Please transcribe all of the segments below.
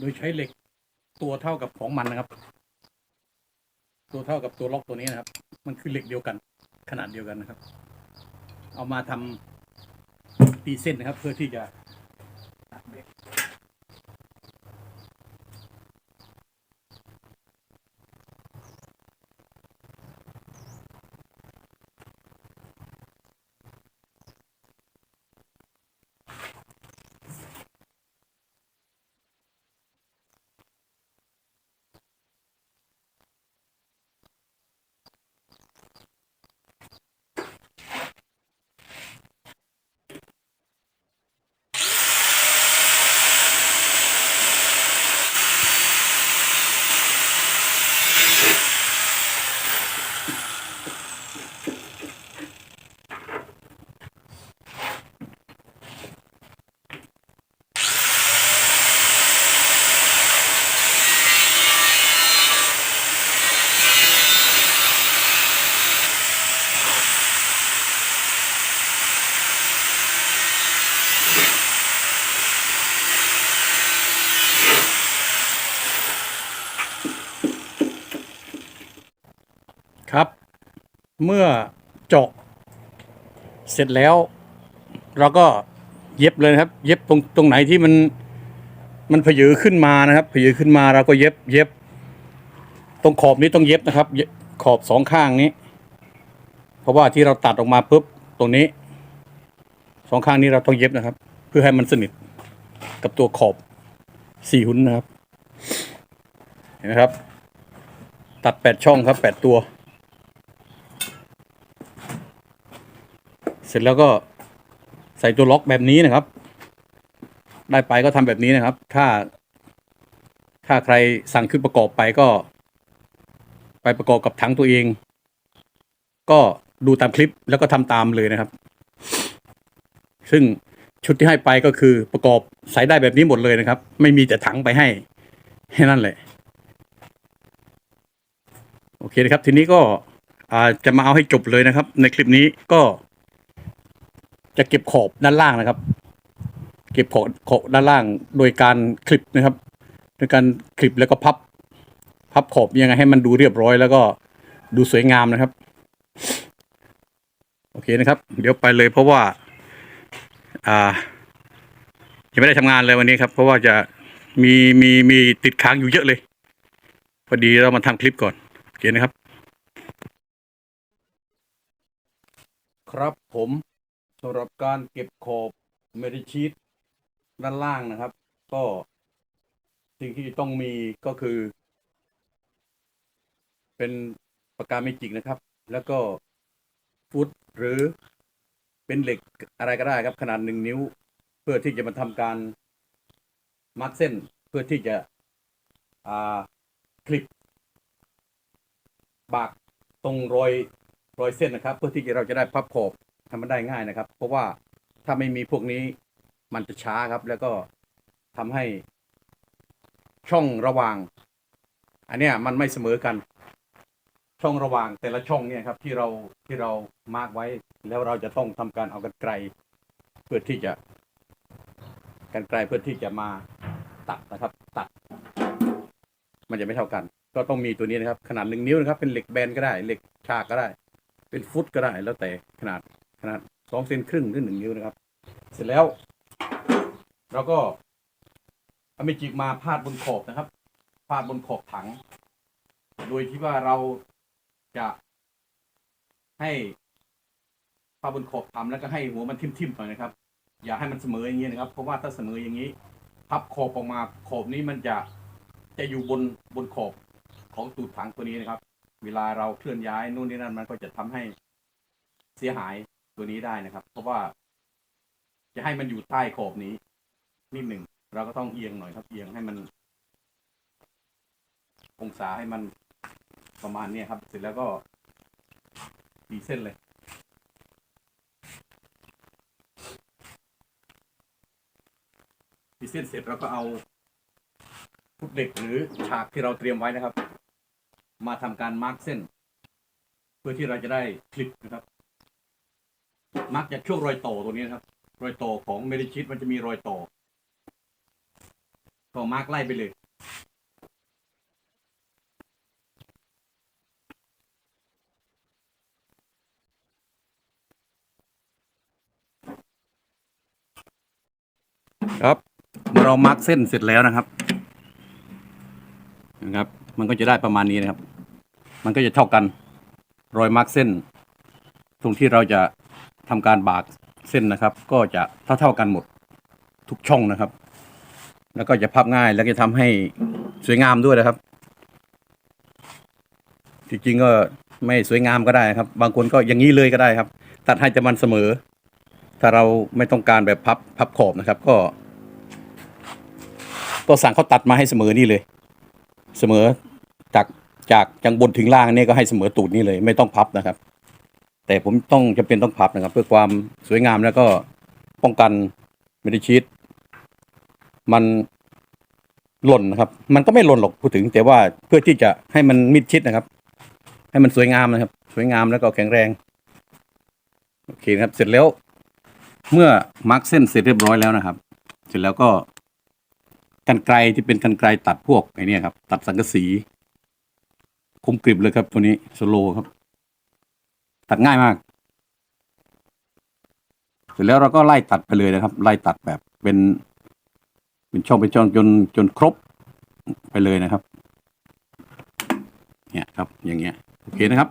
โดยใช้เหล็กตัวเท่ากับของมันนะครับ ตัวเท่ากับตัวล็อกตัวนี้นะครับ มันคือเหล็กเดียวกัน ขนาดเดียวกันนะครับ เอามาทำตีเส้นนะครับ เพื่อที่จะตัดเบรก ครับ เมื่อเจาะเสร็จแล้ว เราก็เย็บเลยครับ เย็บตรงตรงไหนที่มันมันผยือขึ้นมานะครับ ผยือขึ้นมาเราก็เย็บเย็บ ตรงขอบนี้ต้องเย็บนะครับ ขอบสองข้างนี้ เพราะว่าที่เราตัดออกมาปุ๊บตรงนี้สองข้างนี้เราต้องเย็บนะครับ เพื่อให้มันสนิทกับตัวขอบสี่หุ่นนะครับ เห็นไหมครับ ตัดแปดช่องครับแปดตัว เสร็จแล้วก็ใส่ตัวล็อกแบบนี้นะครับ ได้ไปก็ทำแบบนี้นะครับ ถ้า ถ้าใครสั่งขึ้นประกอบไปก็ ไปประกอบกับถังตัวเอง ก็ดูตามคลิปแล้วก็ทำตามเลยนะครับ ซึ่งชุดที่ให้ไปก็คือประกอบใส่ได้แบบนี้หมดเลยนะครับ ไม่มีแต่ถังไปให้แค่นั้นแหละ โอเคนะครับ ทีนี้ก็อาจะมาเอาให้จบเลยนะครับ ในคลิปนี้ก็ จะเก็บขอบด้านล่างนะครับ เก็บขอบขอบด้านล่างโดยการคลิปนะครับ โดยการคลิปแล้วก็พับ พับขอบยังไงให้มันดูเรียบร้อย แล้วก็ดูสวยงามนะครับ โอเคนะครับ เดี๋ยวไปเลยเพราะว่า อ่ายังไม่ได้ทำงานเลยวันนี้ครับ เพราะว่าจะมีมีมีติดค้างอยู่เยอะเลย พอดีเรามาทำคลิปก่อนโอเคนะครับ ครับผม สำหรับการเก็บขอบเมดิชีตด้านล่างนะครับ ก็สิ่งที่ต้องมีก็คือ เป็นปากกาเมจิกนะครับ แล้วก็ฟุตหรือเป็นเหล็กอะไรก็ได้ครับ ขนาดหนึ่งนิ้ว เพื่อที่จะมาทำการมาร์กเส้นเพื่อที่จะอ่าคลิปบากตรงรอยรอยเส้นนะครับ เพื่อที่เราจะได้พับขอบ ทำมันได้ง่ายนะครับ เพราะว่าถ้าไม่มีพวกนี้มันจะช้าครับ แล้วก็ทำให้ช่องระหว่าง อันเนี้ยมันไม่เสมอกัน ช่องระหว่างแต่ละช่องเนี่ยครับ ที่เราที่เรามาร์กไว้ แล้วเราจะต้องทำการเอากันไกล เพื่อที่จะกันไกลเพื่อที่จะมาตัดนะครับ ตัด มันจะไม่เท่ากัน ก็ต้องมีตัวนี้นะครับ ขนาดหนึ่งนิ้วนะครับ เป็นเหล็กแบนก็ได้เหล็กฉากก็ได้ เป็นฟุตก็ได้แล้วแต่ขนาด ขนาดสองเซนครึ่งหรือหนึ่งนิ้วนะครับ เสร็จแล้วเราก็เอาเมจิกมาพาดบนขอบนะครับ พาดบนขอบถัง โดยที่ว่าเราจะให้พาดบนขอบทำแล้วก็ให้หัวมันทิ่มๆหน่อยนะครับ อย่าให้มันเสมออย่างนี้นะครับ เพราะว่าถ้าเสมออย่างนี้ พับขอบออกมาขอบนี้มันจะจะอยู่บนบนขอบของตูดถังตัวนี้นะครับ เวลาเราเคลื่อนย้ายนู่นนี่นั่นมันก็จะทำให้เสียหาย ตัวนี้ได้นะครับ เพราะว่า จะให้มันอยู่ใต้ขอบนี้ นิดหนึ่งเราก็ต้องเอียงหน่อยครับ เอียงให้มัน องศาให้มันประมาณนี้ครับ เสร็จแล้วก็ตีเส้นเลยตีเส้นเสร็จเราก็เอาฟุตเหล็กหรือฉากที่เราเตรียมไว้นะครับ มาทำการมาร์กเส้น เพื่อที่เราจะได้คลิปนะครับ มาร์กจากช่วงรอยต่อตรงนี้นะครับ รอยต่อของเมดิชิตมันจะมีรอยต่อก็มาร์กไล่ไปเลยครับเมื่อเรามาร์กเส้นเสร็จแล้วนะครับนะครับ มันก็จะได้ประมาณนี้นะครับ มันก็จะเท่ากัน รอยมาร์กเส้น ตรงที่เราจะ ทำการบากเส้นนะครับ ก็จะเท่าเท่ากันหมดทุกช่องนะครับ แล้วก็จะพับง่ายแล้วก็จะทำให้สวยงามด้วยนะครับ จริงๆก็ไม่สวยงามก็ได้ครับ บางคนก็อย่างนี้เลยก็ได้ครับ ตัดให้จะมันเสมอ ถ้าเราไม่ต้องการแบบพับพับขอบนะครับ ก็ก็สั่งเขาตัดมาให้เสมอนี่เลย เสมอจากจากจากบนถึงล่างเนี่ก็ให้เสมอตูดนี่เลย ไม่ต้องพับนะครับ แต่ผมต้องจำเป็นต้องพับนะครับ เพื่อความสวยงามแล้วก็ป้องกันไม่ได้ชีตมันหล่นนะครับ มันก็ไม่หล่นหรอกพูดถึง แต่ว่าเพื่อที่จะให้มันมิดชิดนะครับ ให้มันสวยงามนะครับ สวยงามแล้วก็แข็งแรงโอเคครับ เสร็จแล้ว เมื่อมาร์กเส้นเสร็จเรียบร้อยแล้วนะครับ เสร็จแล้วก็กันไกลที่เป็นกันไกลตัดพวกไอ้นี่ครับ ตัดสังกะสี คมกริบเลยครับตัวนี้สโลครับ ตัดง่ายมาก เสร็จแล้วเราก็ไล่ตัดไปเลยนะครับ ไล่ตัดแบบเป็น เป็นช่องเป็นช่องจนจนครบไปเลยนะครับ เนี่ยครับ อย่างเงี้ย โอเคนะครับ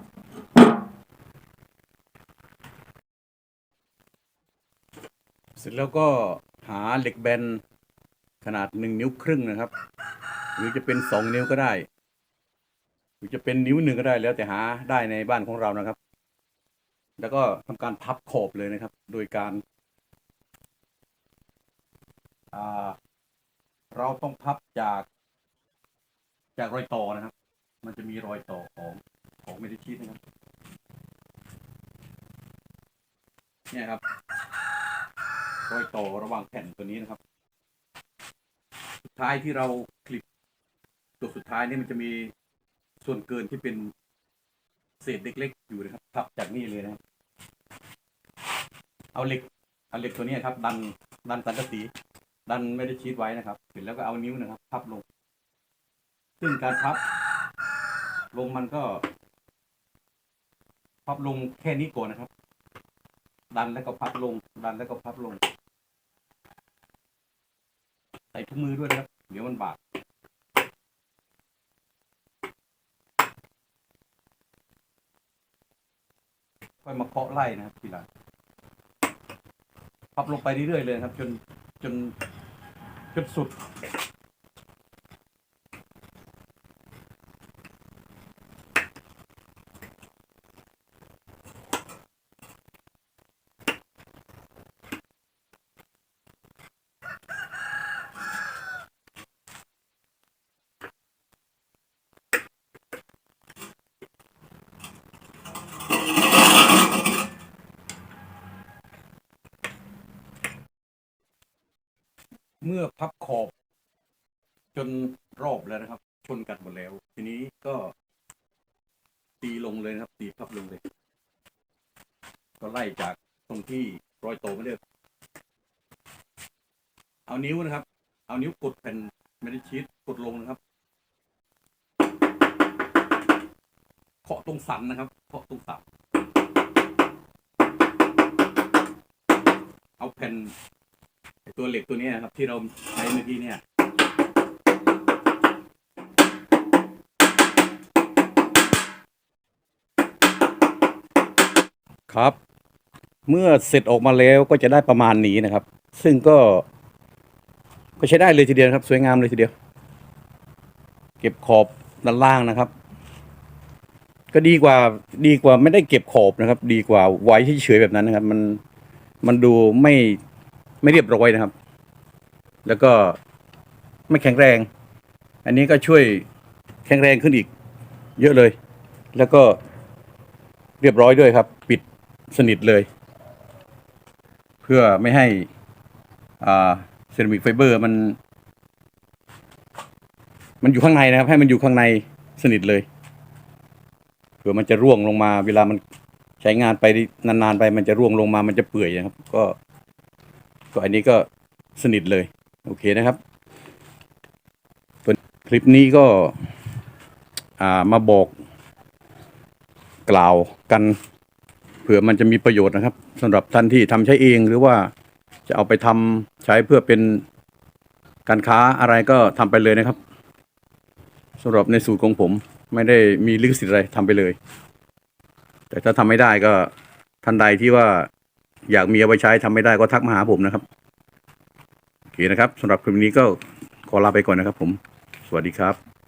เสร็จแล้วก็หาเหล็กแบนขนาดหนึ่งนิ้วครึ่งนะครับ หรือจะเป็นสองนิ้วก็ได้ หรือจะเป็นนิ้วหนึ่งก็ได้แล้วแต่หาได้ในบ้านของเรานะครับ แล้วก็ทำการพับขอบเลยนะครับ โดยการเราต้องพับจาก จากรอยต่อนะครับ มันจะมีรอยต่อของของเมดิชีตนะครับเนี่ยครับ รอยต่อระหว่างแผ่นตัวนี้นะครับ สุดท้ายที่เราคลิปตัวสุดท้ายนี่มันจะมีส่วนเกินที่เป็นเศษเล็กๆอยู่นะครับทับจากนี่เลยนะครับ เอาเหล็กเอาเหล็กตัวนี้ครับ ดันดันสังกะสีดันไม่ได้ชีดไว้นะครับเสร็จแล้วก็เอานิ้วนะครับพับลง ซึ่งการพับ ลงมันก็ พับลงแค่นี้ก่อนนะครับ ดันแล้วก็พับลง ดันแล้วก็พับลง ใส่ถุงมือด้วยนะครับ เดี๋ยวมันบาดค่อยมาเคาะไล่นะครับทีหลัง พับลงไปเรื่อยๆเลยครับ จนจนจนสุด เมื่อพับขอบ จนรอบแล้วนะครับ ชนกันหมดแล้ว ทีนี้ก็ตีลงเลยนะครับ ตีพับลงเลย ก็ไล่จากตรงที่รอยโตไมาเรื่อยเอานิ้วนะครับ เอานิ้วกดแผ่นไม่ได้ชีตกดลงนะครับเคาะตรงสันนะครับเคาะตรงสันเอาแผ่น ตัวเหล็กตัวนี้ยครับที่เราใช้เมื่อกี้เนี่ยครับ เมื่อเสร็จออกมาแล้วก็จะได้ประมาณนี้นะครับ ซึ่งก็ ก็ใช้ได้เลยทีเดียวนะครับ สวยงามเลยทีเดียว เก็บขอบด้านล่างนะครับ ก็ดีกว่าดีกว่าไม่ได้เก็บขอบนะครับ ดีกว่าไว้เฉยๆแบบนั้นนะครับ มันมันดูไม่ ไม่เรียบร้อยนะครับ แล้วก็ไม่แข็งแรง อันนี้ก็ช่วยแข็งแรงขึ้นอีก เยอะเลย แล้วก็เรียบร้อยด้วยครับ ปิดสนิทเลย เพื่อไม่ให้เซรามิกไฟเบอร์มัน มันอยู่ข้างในนะครับ ให้มันอยู่ข้างในสนิทเลยเผื่อมันจะร่วงลงมา เวลามันใช้งานไปนานๆไป มันจะร่วงลงมามันจะเปื่อยนะครับ ก็ ก็อันนี้ก็สนิทเลย โอเคนะครับคลิปนี้ก็ามาบอกกล่าวกันเผื่อมันจะมีประโยชน์นะครับสำหรับท่านที่ทำใช้เองหรือว่าจะเอาไปทำใช้เพื่อเป็นการค้าอะไรก็ทำไปเลยนะครับสำหรับในสูตรของผมไม่ได้มีลิขสิทธิ์อะไรทำไปเลย แต่ถ้าทำไม่ได้ก็ท่านใดที่ว่า อยากมีเอาไปใช้ทำไม่ได้ก็ทักมาหาผมนะครับโอเคนะครับสำหรับคลิปนี้ก็ขอลาไปก่อนนะครับ ผม สวัสดีครับ